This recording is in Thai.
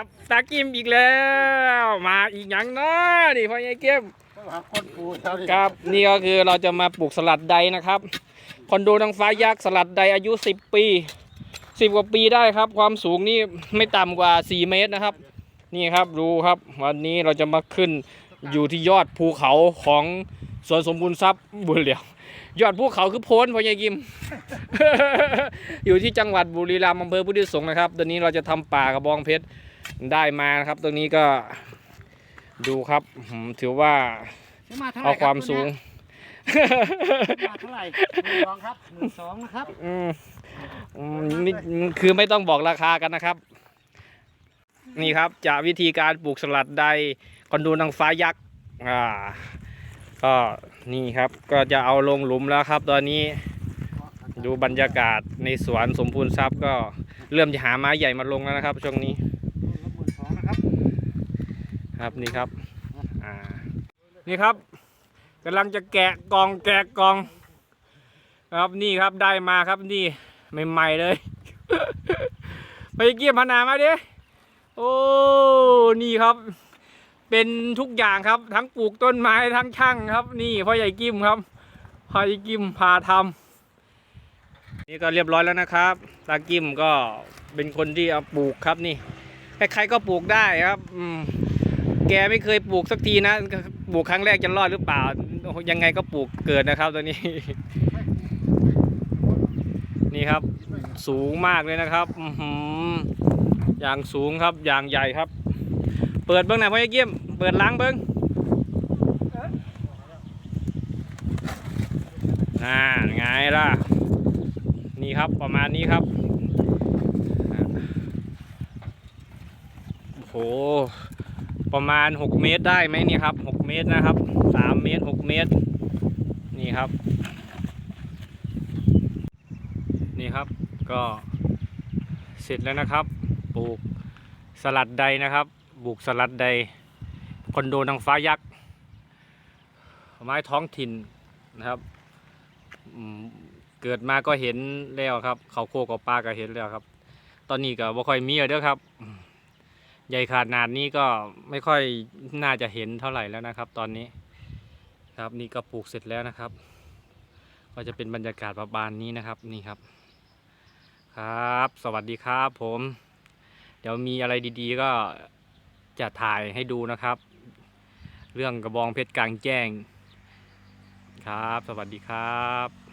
กับตากิมอีกแล้ว มาอีกอย่างเนาะนี่พ่อใหญ่เก็มหาคนปูแถวนี้ครับ นี่ก็คือเราจะมาปลูกสลัดใดนะครับ คอนโดนางฟ้ายักษ์สลัดใดอายุ 10 ปี10กว่าปีได้ครับ ความสูงนี่ไม่ต่ำกว่า 4 เมตรนะครับ นี่ครับดูครับ วันนี้เราจะมาขึ้นอยู่ที่ยอดภูเขาของสวนสมบูรณ์ทรัพย์บุรีรัมย์ยอดภูเขาคือโพ้นพ่อใหญ่กิม อยู่ที่จังหวัดบุรีรัมย์อำเภอพุทธิสงฆ์นะครับ ตอนนี้เราจะทำป่ากระบองเพชร ได้มานะครับตรงนี้ก็ดูครับอืมถือว่าซื้อมาเท่าไหเอาร่ความสูงมาเท่าไหร่หมื่นสองครับหมื่นสองนะครับอืมอืมนี่คือไม่ต้องบอกราคากันนะครับ นี่ครับจะวิธีการปลูกสลัดใดคอนโดนางฟ้ายักษ์อ่าก็นี่ครับก็จะเอาลงหลุมแล้วครับ ตอนนี้ดูบรรยากาศในสวนสมบูรณ์ทรัพย์ก็เริ่มจะหาไม้ใหญ่มาลงแล้วนะครับ ช่วงนี้ หมื่นสองนะครับ ครับนี่ครับอ่านี่ครับกำลังจะแกะกล่องแกะกล่อง ครับนี่ครับได้มาครับนี่ใหม่ๆเลย ไปเกี่ยมพนามาดิโอ้นี่ครับ เป็นทุกอย่างครับ ทั้งปลูกต้นไม้ทั้งช่างครับ นี่พ่อใหญ่กิมครับพ่อใหญ่กิมพาทำนี่ก็เรียบร้อยแล้วนะครับตากิมก็เป็นคนที่เอาปลูกครับนี่ใครๆก็ปลูกได้ครับ อืม แกไม่เคยปลูกสักทีนะ ปลูกครั้งแรกจะรอดหรือเปล่า ยังไงก็ปลูกเกิดนะครับตัวนี้ นี่ครับ สูงมากเลยนะครับอย่างสูงครับ อย่างใหญ่ครับ เปิดเบิ้องหน่อยพ่อเกี้ยม เปิดล้างเบิ้องน่าไงล่ะ นี่ครับประมาณนี้ครับโอ้โห ประมาณ 6 เมตรได้ไหมนี่ครับ 6 เมตรนะครับ 3 เมตร 6 เมตร นี่ครับ นี่ครับก็เสร็จแล้วนะครับ ปลูกสลัดใดนะครับปลูกสลัดใดคอนโดนางฟ้ายักษ์ไม้ท้องถิ่นนะครับเกิดมาก็เห็นแล้วครับ เขาโคกับปลาก็เห็นแล้วครับ ตอนนี้ก็บ่ค่อยมีแล้วเด้อครับ ใหญ่ขนาดนี้ก็ไม่ค่อยน่าจะเห็นเท่าไหร่แล้วนะครับ ตอนนี้ครับนี่ก็ปลูกเสร็จแล้วนะครับ ก็จะเป็นบรรยากาศประมาณนี้นะครับนี่ครับ ครับ สวัสดีครับผม เดี๋ยวมีอะไรดีๆ ก็จะถ่ายให้ดูนะครับ เรื่องกระบองเพชรกลางแจ้ง ครับ สวัสดีครับ